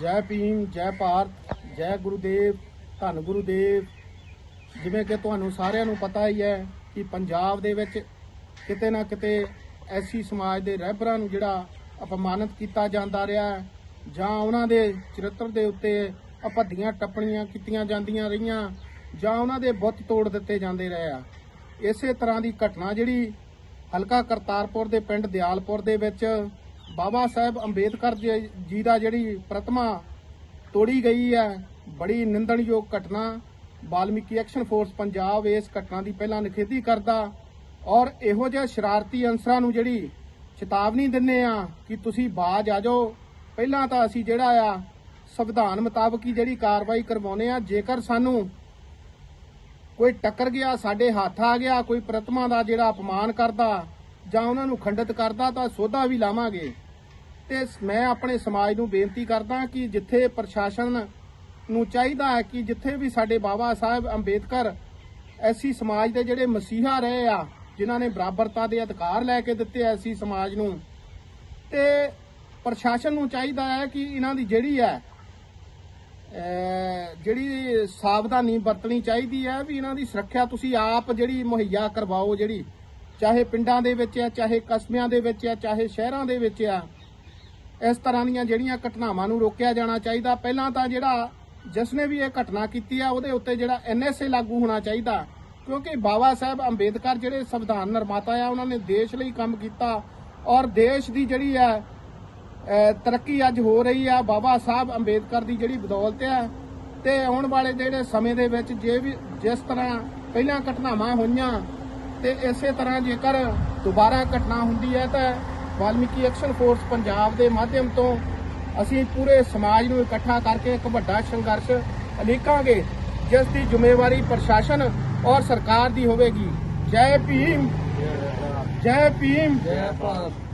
ਜੈ ਭੀਮ, ਜੈ ਭਾਰਤ, ਜੈ ਗੁਰੂਦੇਵ, ਧੰਨ ਗੁਰੂਦੇਵ। ਜਿਵੇਂ ਕਿ ਤੁਹਾਨੂੰ ਸਾਰਿਆਂ ਨੂੰ ਪਤਾ ਹੀ ਹੈ ਕਿ ਪੰਜਾਬ ਦੇ ਵਿੱਚ ਕਿਤੇ ਨਾ ਕਿਤੇ ਐਸੀ ਸਮਾਜ ਦੇ ਰਹਿਬਰਾਂ ਨੂੰ ਜਿਹੜਾ ਅਪਮਾਨਿਤ ਕੀਤਾ ਜਾਂਦਾ ਰਿਹਾ ਹੈ, ਜਾਂ ਉਹਨਾਂ ਦੇ ਚਰਿੱਤਰ ਦੇ ਉੱਤੇ ਅਪੱਧੀਆਂ ਟੱਪਣੀਆਂ ਕੀਤੀਆਂ ਜਾਂਦੀਆਂ ਰਹੀਆਂ, ਜਾਂ ਉਹਨਾਂ ਦੇ ਬੁੱਤ ਤੋੜ ਦਿੱਤੇ ਜਾਂਦੇ ਰਹੇ ਆ। ਇਸੇ ਤਰ੍ਹਾਂ ਦੀ ਘਟਨਾ ਜਿਹੜੀ ਹਲਕਾ ਕਰਤਾਰਪੁਰ ਦੇ ਪਿੰਡ ਦਿਆਲਪੁਰ ਦੇ ਵਿੱਚ ਬਾਬਾ ਸਾਹਿਬ ਅੰਬੇਦਕਰ ਜੀ ਦਾ ਜਿਹੜੀ ਪ੍ਰਤਿਮਾ ਤੋੜੀ ਗਈ ਹੈ, ਬੜੀ ਨਿੰਦਣਯੋਗ ਘਟਨਾ, ਬਾਲਮੀਕੀ ਐਕਸ਼ਨ ਫੋਰਸ ਪੰਜਾਬ ਇਸ ਘਟਨਾ ਦੀ ਪਹਿਲਾਂ ਨਿਖੇਧੀ ਕਰਦਾ ਔਰ ਇਹੋ ਜਿਹੇ ਸ਼ਰਾਰਤੀ ਅਨਸਰਾਂ ਨੂੰ ਜਿਹੜੀ ਚੇਤਾਵਨੀ ਦਿੰਨੇ ਆ ਕਿ ਤੁਸੀਂ ਬਾਜ ਆ ਜਾਓ। ਪਹਿਲਾਂ ਤਾਂ ਅਸੀਂ ਜਿਹੜਾ ਆ, ਸੰਵਿਧਾਨ ਮੁਤਾਬਕ ਹੀ ਜਿਹੜੀ ਕਾਰਵਾਈ ਕਰਵਾਉਨੇ ਆ। ਜੇਕਰ ਸਾਨੂੰ ਕੋਈ ਟੱਕਰ ਗਿਆ, ਸਾਡੇ ਹੱਥ ਆ ਗਿਆ, ਕੋਈ ਪ੍ਰਤਿਮਾ ਦਾ ਜਿਹੜਾ ਅਪਮਾਨ ਕਰਦਾ ਜਾਂ ਉਹਨਾਂ ਨੂੰ ਖੰਡਿਤ ਕਰਦਾ ਤਾਂ ਸੋਧਾ ਵੀ ਲਾਵਾਂਗੇ। ਤੇ ਮੈਂ ਆਪਣੇ ਸਮਾਜ ਨੂੰ ਬੇਨਤੀ ਕਰਦਾ ਕਿ ਜਿੱਥੇ ਪ੍ਰਸ਼ਾਸਨ ਨੂੰ ਚਾਹੀਦਾ ਹੈ ਕਿ ਜਿੱਥੇ ਵੀ ਸਾਡੇ ਬਾਬਾ ਸਾਹਿਬ ਅੰਬੇਦਕਰ ਐਸੀ ਸਮਾਜ ਦੇ ਜਿਹੜੇ ਮਸੀਹਾ ਰਹੇ ਆ, ਜਿਨ੍ਹਾਂ ਨੇ ਬਰਾਬਰਤਾ ਦੇ ਅਧਿਕਾਰ ਲੈ ਕੇ ਦਿੱਤੇ ਐ ਐਸੀ ਸਮਾਜ ਨੂੰ, ਤੇ ਪ੍ਰਸ਼ਾਸਨ ਨੂੰ ਚਾਹੀਦਾ ਹੈ ਕਿ ਇਹਨਾਂ ਦੀ ਜਿਹੜੀ ਹੈ ਜਿਹੜੀ ਸਾਵਧਾਨੀ ਵਰਤਣੀ ਚਾਹੀਦੀ ਹੈ ਵੀ ਇਹਨਾਂ ਦੀ ਸੁਰੱਖਿਆ ਤੁਸੀਂ ਆਪ ਜਿਹੜੀ ਮੁਹੱਈਆ ਕਰਵਾਓ ਜਿਹੜੀ। ਚਾਹੇ ਪਿੰਡਾਂ ਦੇ ਵਿੱਚ ਆ, ਚਾਹੇ ਕਸਬਿਆਂ ਦੇ ਵਿੱਚ ਆ, ਚਾਹੇ ਸ਼ਹਿਰਾਂ ਦੇ ਵਿੱਚ ਆ, ਇਸ ਤਰ੍ਹਾਂ ਦੀਆਂ ਜਿਹੜੀਆਂ ਘਟਨਾਵਾਂ ਨੂੰ ਰੋਕਿਆ ਜਾਣਾ ਚਾਹੀਦਾ। ਪਹਿਲਾਂ ਤਾਂ ਜਿਹੜਾ ਜਿਸ ਨੇ ਵੀ ਇਹ ਘਟਨਾ ਕੀਤੀ ਆ, ਉਹਦੇ ਉੱਤੇ ਜਿਹੜਾ ਐਨਐਸਏ ਲਾਗੂ ਹੋਣਾ ਚਾਹੀਦਾ। ਕਿਉਂਕਿ ਬਾਬਾ ਸਾਹਿਬ ਅੰਬੇਦਕਰ ਜਿਹੜੇ ਸੰਵਿਧਾਨ ਨਿਰਮਾਤਾ ਆ, ਉਹਨਾਂ ਨੇ ਦੇਸ਼ ਲਈ ਕੰਮ ਕੀਤਾ ਔਰ ਦੇਸ਼ ਦੀ ਜਿਹੜੀ ਹੈ ਤਰੱਕੀ ਅੱਜ ਹੋ ਰਹੀ ਆ। ਬਾਬਾ ਸਾਹਿਬ ਅੰਬੇਦਕਰ ਦੀ ਜਿਹੜੀ ਬਦੌਲਤ ਆ ਤੇ ਆਉਣ ਵਾਲੇ ਜਿਹੜੇ ਸਮੇਂ ਦੇ ਵਿੱਚ ਜੇ ਵੀ ਜਿਸ ਤਰ੍ਹਾਂ ਪਹਿਲਾਂ ਘਟਨਾਵਾਂ ਹੋਈਆਂ ਤੇ ਇਸੇ ਤਰ੍ਹਾਂ ਜੇਕਰ ਦੁਬਾਰਾ ਘਟਨਾ ਹੁੰਦੀ ਹੈ ਤਾਂ ਵਾਲਮੀਕੀ ਐਕਸ਼ਨ ਫੋਰਸ ਪੰਜਾਬ ਦੇ ਮਾਧਿਅਮ ਤੋਂ ਅਸੀਂ ਪੂਰੇ ਸਮਾਜ ਨੂੰ ਇਕੱਠਾ ਕਰਕੇ ਇੱਕ ਵੱਡਾ ਸੰਘਰਸ਼ ਉਲੀਕਾਂਗੇ, ਜਿਸ ਦੀ ਜ਼ਿੰਮੇਵਾਰੀ ਪ੍ਰਸ਼ਾਸਨ ਔਰ ਸਰਕਾਰ ਦੀ ਹੋਵੇਗੀ। ਜੈ ਭੀਮ! ਜੈ ਭੀਮ! ਜੈ ਭਾਰਤ!